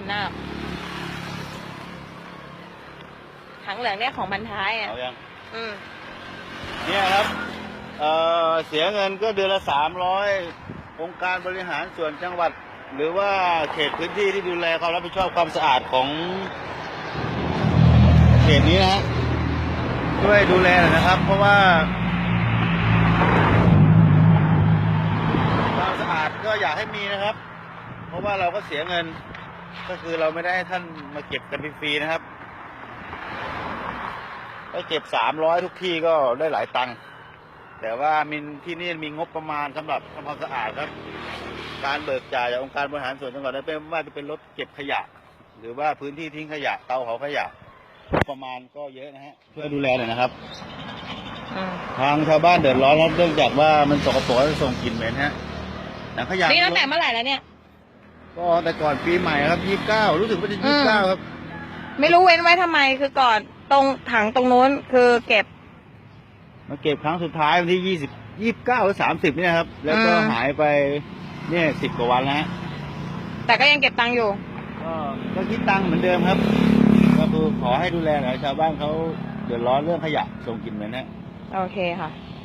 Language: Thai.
ห็นหน้าถังเหลืองเนี่ยของบรรท้ายอะเอายังอืมเนี่ยครับ เอ่อเสียเงินก็เดือนละสามร้อยองค์การบริหารส่วนจังหวัด หรือว่าเขตพื้นที่ที่ดูแลความรับผิดชอบความสะอาดของเขตนี้นะฮะช่วยดูแลหน่อยนะครับ เพราะว่า ความสะอาดก็อยากให้มีนะครับ เพราะว่าเราก็เสียเงิน ก็คือเราไม่ได้ให้ท่านมาเก็บกันฟรีๆนะครับถ้าเก็บสามร้อยทุกที่ก็ได้หลายตังค์แต่ว่ามีที่นี่มีงบประมาณสำหรับทำความสะอาดครับ การเบิกจ่ายจากองค์การบริหารส่วนจังหวัดนั้นเป็นว่าจะเป็นรถเก็บขยะ หรือว่าพื้นที่ทิ้งขยะเตาเผาขยะประมาณก็เยอะนะฮะช่วยดูแลหน่อยนะครับทางชาวบ้านเดือดร้อนครับเนื่องจากว่ามันสกปรกและส่งกลิ่นเหม็นฮะหนังขยะนี่ตั้งแต่เมื่อไหร่แล้วเนี่ย ก็แต่ก่อนปีใหม่ครับยี่สิบเก้ารู้สึกว่าจะยี่สิบเก้าครับ ไม่รู้เว้นไว้ทำไมคือก่อนตรงถังตรงนู้นคือเก็บ มาเก็บครั้งสุดท้ายวันที่ยี่สิบยี่สิบเก้าหรือสามสิบเนี่ยครับ แล้วก็อืม หายไปเนี่ยสิบกว่าวันแล้วฮะแต่ก็ยังเก็บตังค์อยู่ ก็ก็คิดตังค์เหมือนเดิมครับ ก็คือขอให้ดูแลหน่อยชาวบ้านเขาเดือดร้อนเรื่องขยะส่งกลิ่นเหม็นฮะ โอเคค่ะค